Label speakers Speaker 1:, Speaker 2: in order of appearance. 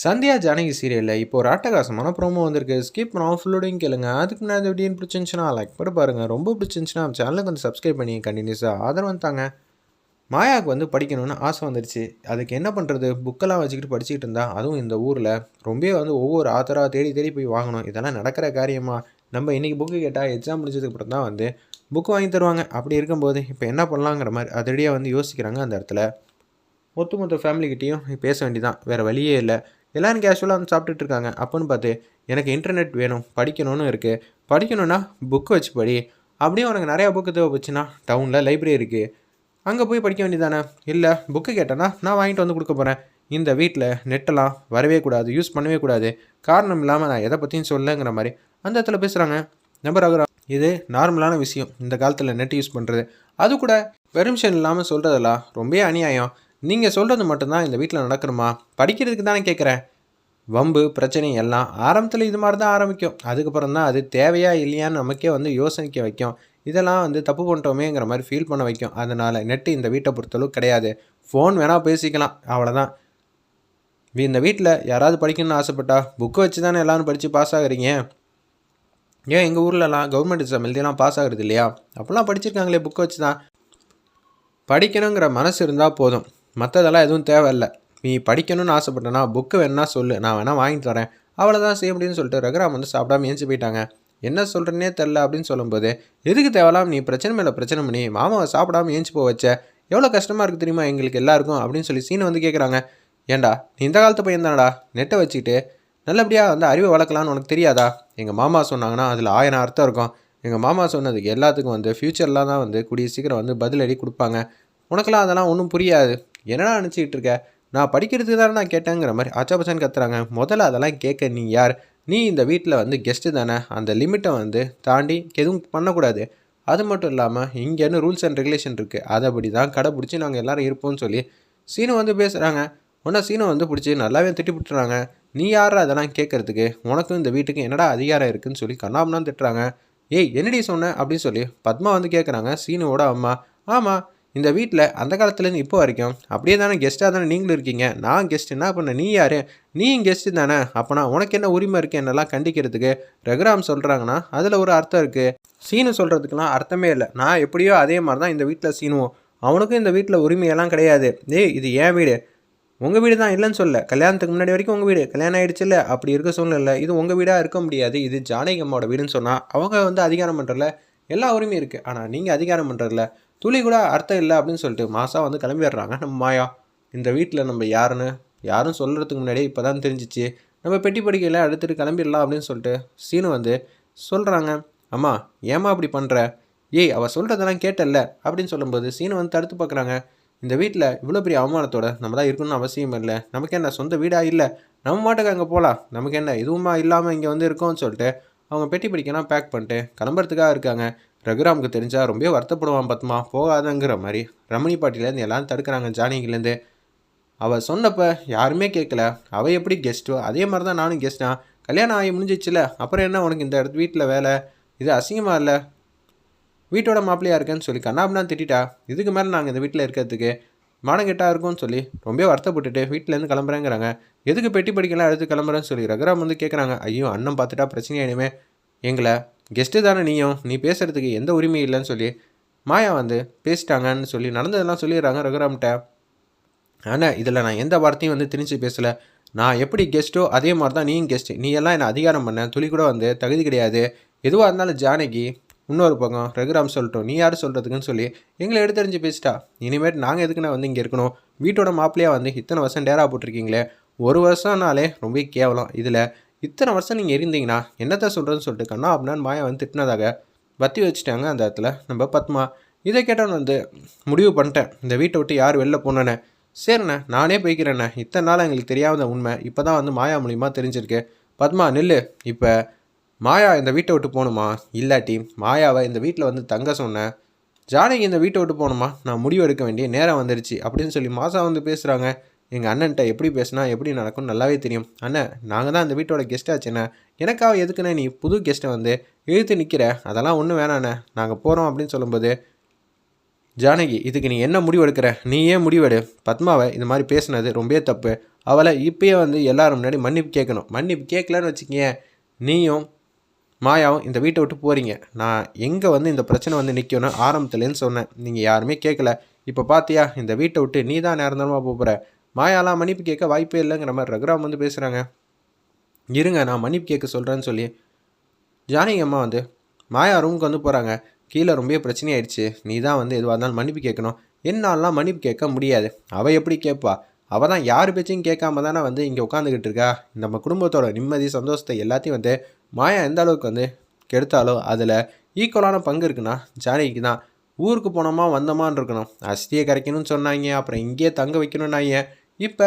Speaker 1: சந்தியா ஜானகி சீரியலில் இப்போ ஒரு அட்டகாசமான ப்ரோமோ வந்திருக்கு. ஸ்கிப் பண்ணாமல் ஃபுல்லோடையும் கேளுங்க. அதுக்கு முன்னாடி இந்த வீடியோ பிடிச்சிருந்துச்சுன்னா லைக் பண்ணி பாருங்கள் ரொம்ப பிடிச்சிருந்துச்சுன்னா சேனலுக்கு வந்து சப்ஸ்கிரைப் பண்ணி கண்டினியூஸாக ஆதரவு தாங்க. மாயாவுக்கு வந்து படிக்கணும்னு ஆசை வந்துடுச்சு அதுக்கு என்ன பண்ணுறது புக்கெல்லாம் வச்சுக்கிட்டு படிச்சுக்கிட்டு இருந்தா அதுவும் இந்த ஊரில். ரொம்பவே வந்து ஒவ்வொரு ஆத்தராக தேடி தேடி போய் வாங்கணும். இதெல்லாம் நடக்கிற காரியமாக நம்ம இன்றைக்கி புக்கு கேட்டால் எக்ஸாம் முடிச்சதுக்கு அப்புறம் தான் வந்து புக்கு வாங்கி தருவாங்க. அப்படி இருக்கும்போது இப்போ என்ன பண்ணலாங்கிற மாதிரி அதிரடியாக வந்து யோசிக்கிறாங்க அந்த இடத்துல. ஒட்டுமொத்த ஃபேமிலிக்கிட்டேயும் பேச வேண்டியதான் வேறு வழியே இல்லை. எல்லோரும் கேஷுவலாக வந்து சாப்பிட்டுட்டு இருக்காங்க. அப்போன்னு பார்த்து எனக்கு இன்டர்நெட் வேணும் படிக்கணும்னு இருக்குது படிக்கணும்னா புக்கு வச்சு படி அப்படியே உனக்கு நிறையா புக்கு தேவைப்பச்சுன்னா டவுனில் லைப்ரரி இருக்குது அங்கே போய் படிக்க வேண்டியதானே இல்லை புக்கு கேட்டேன்னா நான் வாங்கிட்டு வந்து கொடுக்க போகிறேன் இந்த வீட்டில் நெட்டெல்லாம் வரவே கூடாது யூஸ் பண்ணவே கூடாது. காரணம் இல்லாமல் நான் எதை பற்றியும் சொல்லுங்கிற மாதிரி அந்த இடத்துல பேசுகிறாங்க நம்பர் ரகுராம் இது நார்மலான விஷயம். இந்த காலத்தில் நெட் யூஸ் பண்ணுறது அது கூட பெர்மிஷன் இல்லாமல் சொல்கிறதெல்லாம் ரொம்ப அநியாயம். நீங்கள் சொல்கிறது மட்டும்தான் இந்த வீட்டில் நடக்கணுமா? படிக்கிறதுக்கு தானே கேட்குறேன் வம்பு பிரச்சனை எல்லாம் ஆரம்பத்தில் இது மாதிரி தான் ஆரம்பிக்கும். அதுக்கப்புறம் தான் அது தேவையா இல்லையான்னு நமக்கே வந்து யோசனைக்க வைக்கும். இதெல்லாம் வந்து தப்பு பண்ணிட்டோமேங்கிற மாதிரி ஃபீல் பண்ண வைக்கும். அதனால் நெட்டு இந்த வீட்டை பொறுத்தளவு கிடையாது. ஃபோன் வேணால் பேசிக்கலாம். அவ்வளோதான் இந்த வீட்டில் யாராவது படிக்கணும்னு ஆசைப்பட்டா புக்கு வச்சு தானே எல்லோரும் படித்து பாஸ் ஆகுறீங்க? ஏன் எங்கள் ஊர்லலாம் கவர்மெண்ட் எக்ஸாம் எழுதியெல்லாம் பாஸ் ஆகுறது இல்லையா? அப்போல்லாம் படிச்சிருக்காங்களே புக்கு வச்சு தான் படிக்கணுங்கிற மனசு இருந்தால் போதும். மற்றதெல்லாம் எதுவும் தேவையில்லை. நீ படிக்கணும்னு ஆசைப்பட்டனா புக்கு வேணா சொல்லு. நான் வேணால் வாங்கி தரேன். அவ்வளோதான் செய்ய முடியும்னு சொல்லிட்டு ரகுராம் வந்து சாப்பிடாம ஏஞ்சி போயிட்டாங்க. என்ன சொல்கிறேன்னே தெரில அப்படின்னு சொல்லும்போது எதுக்கு தேவலாம் நீ பிரச்சனை மேலே பிரச்சனை பண்ணி மாமாவை சாப்பிடாம ஏஞ்சி போக வச்ச? எவ்வளோ கஷ்டமாக இருக்குது தெரியுமா எங்களுக்கு எல்லாருக்கும்? அப்படின்னு சொல்லி சீனை வந்து கேட்குறாங்க ஏண்டா நீ இந்த காலத்து பையன் தானடா? நெட்டை வச்சுக்கிட்டு நல்லபடியாக வந்து அறிவை வளர்க்கலான்னு உனக்கு தெரியாதா? எங்கள் மாமா சொன்னாங்கன்னா அதில் ஆயிரம் அர்த்தம் இருக்கும். எங்கள் மாமா சொன்னதுக்கு எல்லாத்துக்கும் வந்து ஃப்யூச்சர்லாம் தான் வந்து கூடிய சீக்கிரம் வந்து பதிலடி கொடுப்பாங்க. உனக்கெல்லாம் அதெல்லாம் ஒன்றும் புரியாது. என்னடா நினச்சிக்கிட்டு இருக்க நான் படிக்கிறதுக்கு தானே நான் கேட்டேங்கிற மாதிரி ஆச்சாபச்சான்னு கத்துறாங்க. முதல்ல அதெல்லாம் கேட்க நீ யார்? நீ இந்த வீட்டில் வந்து கெஸ்ட்டு தானே? அந்த லிமிட்டை வந்து தாண்டி எதுவும் பண்ணக்கூடாது. அது மட்டும் இல்லாமல் இங்கேன்னு ரூல்ஸ் அண்ட் ரெகுலேஷன் இருக்குது அதைப்படி தான் கடைப்பிடிச்சி நாங்கள் எல்லோரும் இருப்போம்னு சொல்லி சீனு வந்து பேசுகிறாங்க ஒன்றா சீனை வந்து பிடிச்சி நல்லாவே திட்டி விட்டுறாங்க நீ யார் அதெல்லாம் கேட்குறதுக்கு? உனக்கும் இந்த வீட்டுக்கு என்னடா அதிகாரம் இருக்குதுன்னு சொல்லி கண்ணாமலாம் திட்டுறாங்க. ஏய் என்னடி சொன்ன? அப்படின்னு சொல்லி பத்மா வந்து கேட்குறாங்க சீனுவோட அம்மா. ஆமாம் இந்த வீட்டில் அந்த காலத்துலேருந்து இப்போ வரைக்கும் அப்படியே தானே கெஸ்ட்டாக தானே நீங்களும் இருக்கீங்க. நான் கெஸ்ட் என்ன பண்ண? நீ யார்? நீ கெஸ்ட்டு தானே? அப்போனா உனக்கு என்ன உரிமை இருக்குது என்னெல்லாம் கண்டிக்கிறதுக்கு? ரகுராம் சொல்கிறாங்கன்னா அதில் ஒரு அர்த்தம் இருக்குது சீனு சொல்கிறதுக்கெலாம் அர்த்தமே இல்லை. நான் எப்படியோ அதே மாதிரி தான் இந்த வீட்டில் சீனுவோம் அவனுக்கும் இந்த வீட்டில் உரிமையெல்லாம் கிடையாது. ஏய் இது ஏன் வீடு. உங்கள் வீடு தான் இல்லைன்னு சொல்ல கல்யாணத்துக்கு முன்னாடி வரைக்கும் உங்கள் வீடு. கல்யாணம் ஆகிடுச்சு இல்லை? அப்படி இருக்க சூழ்நிலை இது உங்கள் வீடாக இருக்க முடியாது. இது ஜானகி அம்மாவோட வீடுன்னு சொன்னால் அவங்க வந்து அதிகாரம் பண்ணுறல எல்லா உரிமையும் இருக்குது ஆனால் நீங்கள் அதிகாரம் பண்ணுறதில்ல துளி கூட அர்த்தம் இல்லை அப்படின்னு சொல்லிட்டு மாதம் வந்து கிளம்பிடுறாங்க. நம்ம மாயா இந்த வீட்டில் நம்ம யாருன்னு? யாரும் சொல்கிறதுக்கு முன்னாடியே இப்போ தான் தெரிஞ்சிச்சு. நம்ம பெட்டி படிக்கையில் எடுத்துகிட்டு கிளம்பிடலாம் அப்படின்னு சொல்லிட்டு சீனு வந்து சொல்கிறாங்க அம்மா ஏமா அப்படி பண்ணுற ஏய் அவள் சொல்கிறதெல்லாம் கேட்டல்ல அப்படின்னு சொல்லும்போது சீனு வந்து தடுத்து பார்க்குறாங்க. இந்த வீட்டில் இவ்வளோ பெரிய அவமானத்தோட நம்ம தான் இருக்கணும்னு அவசியம் இல்லை. நமக்கு என்ன சொந்த வீடாக இல்லை? நம்ம மாட்டுக்கு அங்கே போகலாம் நமக்கு என்ன எதுவுமா இல்லாமல் இங்கே வந்து இருக்கோம்னு சொல்லிட்டு அவங்க பெட்டி படிக்கலாம் பேக் பண்ணிட்டு கிளம்புறதுக்காக இருக்காங்க. ரகுராமுக்கு தெரிஞ்சால் ரொம்ப வருத்தப்படுவான் பத்மா. போகாதங்கிற மாதிரி ரமணி பாட்டிலேருந்து எல்லாம் தடுக்கிறாங்க ஜானகிலேருந்து அவள் சொன்னப்ப யாருமே கேட்கல. அவள் எப்படி கெஸ்ட்டோ அதே மாதிரி தான் நானும் கெஸ்ட்டா கல்யாணம் ஆகி முடிஞ்சிச்சுல. அப்புறம் என்ன உனக்கு இந்த இடத்து வீட்டில் வேலை? இது அசிங்கமாக இல்லை? வீட்டோட மாப்பிள்ளையாக இருக்கேன்னு சொல்லி கண்ணாப்னா திட்டா இதுக்கு மேலே நாங்கள் இந்த வீட்டில் இருக்கிறதுக்கு மானங்கெட்டாக இருக்கும்னு சொல்லி ரொம்ப வருத்தப்பட்டுட்டு வீட்டிலேருந்து கிளம்புறேங்கிறாங்க. எதுக்கு பெட்டி படிக்கலாம் எடுத்து கிளம்புறேன்னு சொல்லி ரகுராம் வந்து கேட்குறாங்க. ஐயோ அண்ணன் பார்த்துட்டா பிரச்சனையாயிடுமே எங்களை கெஸ்ட்டு தானே நீயும்? நீ பேசுகிறதுக்கு எந்த உரிமையும் இல்லைன்னு சொல்லி மாயா வந்து பேசிட்டாங்கன்னு சொல்லி நடந்ததெல்லாம் சொல்லிடுறாங்க ரகுராம்கிட்ட. ஆனால் இதில் நான் எந்த வார்த்தையும் வந்து திணிச்சு பேசலை. நான் எப்படி கெஸ்ட்டோ அதே மாதிரி தான் நீயும் கெஸ்ட்டு. நீ எல்லாம் என்னை அதிகாரம் பண்ண. துளி கூட வந்து தகுதி கிடையாது. எதுவாக இருந்தாலும் ஜானகி இன்னொரு பக்கம் ரகுராம் சொல்லிட்டோம். நீ யார் சொல்கிறதுக்குன்னு சொல்லி எங்களை எடுத்தறிஞ்சு பேசிட்டா. இனிமேட்டு நாங்கள் எதுக்கு வந்து இங்கே இருக்கணும்? வீட்டோட மாப்பிள்ளையாக வந்து இத்தனை வருஷம் டேரா போட்டிருக்கீங்களே. ஒரு வருஷம்னாலே ரொம்ப கேவலம். இதில் இத்தனை வருஷம் நீங்கள் இருந்தீங்கன்னா என்னத்தை சொல்கிறதுன்னு சொல்லிட்டு கண்ணா அப்படின்னு மாயா வந்து திட்டினதாக பற்றி வச்சுட்டாங்க அந்த இடத்துல. நம்ம பத்மா இதை கேட்டவன் வந்து முடிவு பண்ணிட்டேன். இந்த வீட்டை விட்டு யார் வெளில போனேன்னு? சரிண்ணே நானே போய்க்கிறேண்ணே. இத்தனை நாள் எங்களுக்கு தெரியாத உண்மை. இப்போ தான் வந்து மாயா மூலியமாக தெரிஞ்சிருக்கு. பத்மா நில்லு. இப்போ மாயா இந்த வீட்டை விட்டு போகணுமா இல்லாட்டி மாயாவை இந்த வீட்டில் வந்து தங்க சொன்னேன் ஜானகி இந்த வீட்டை விட்டு போகணுமா நான் முடிவு எடுக்க வேண்டிய நேரம் வந்துருச்சு. அப்படின்னு சொல்லி மாசா வந்து பேசுகிறாங்க எங்கள் அண்ணன்ட்ட எப்படி பேசினா எப்படி நடக்கும்னு நல்லாவே தெரியும். அண்ணன் நாங்கள் தான் அந்த வீட்டோட கெஸ்ட் ஆச்சுண்ணே எனக்காக எதுக்குண்ணே நீ புது கெஸ்ட்டை வந்து இழுத்து நிற்கிற அதெல்லாம் ஒன்றும் வேணாண்ணே நாங்கள் போகிறோம் அப்படின்னு சொல்லும்போது ஜானகி இதுக்கு நீ என்ன முடிவு எடுக்கிற நீ ஏன் முடிவெடு? பத்மாவை இது மாதிரி பேசுனது ரொம்பவே தப்பு. அவளை இப்பயே வந்து எல்லாரும் முன்னாடி மன்னிப்பு கேட்கணும். மன்னிப்பு கேட்கலன்னு வச்சுக்கிங்க நீயும் மாயாவும் இந்த வீட்டை விட்டு போகிறீங்க நான் எங்கே வந்து இந்த பிரச்சனை வந்து நிற்கணும் ஆரம்பத்துலேன்னு சொன்னேன். நீங்கள் யாருமே கேட்கல. இப்போ பார்த்தியா இந்த வீட்டை விட்டு நீ தான் நிரந்தரமாக போகிற மாயாலாம் மன்னிப்பு கேட்க வாய்ப்பே இல்லைங்கிற மாதிரி ரகுராம் வந்து பேசுகிறாங்க இருங்க நான் மன்னிப்பு கேட்க சொல்கிறேன்னு சொல்லி ஜானகி அம்மா வந்து மாயா ரூமுக்கு வந்து போகிறாங்க கீழே ரொம்ப பிரச்சனையாயிடுச்சு. நீ தான் வந்து எதுவாக இருந்தாலும் மன்னிப்பு கேட்கணும். என்னாலாம் மன்னிப்பு கேட்க முடியாது. அவள் எப்படி கேட்பா? அவள் தான் யார் பேச்சையும் கேட்காம தானே வந்து இங்கே உட்காந்துக்கிட்டு இருக்கா? நம்ம குடும்பத்தோட நிம்மதி சந்தோஷத்தை எல்லாத்தையும் வந்து மாயா எந்த அளவுக்கு வந்து கெடுத்தாலோ அதில் ஈக்குவலான பங்கு இருக்குன்னா ஜானகிக்கு தான் ஊருக்கு போனோமா வந்தோமான்னு இருக்கணும். அஸ்தியை கரைக்கணும்னு சொன்னாங்க. அப்புறம் இங்கேயே தங்க வைக்கணும்னாங்க. இப்போ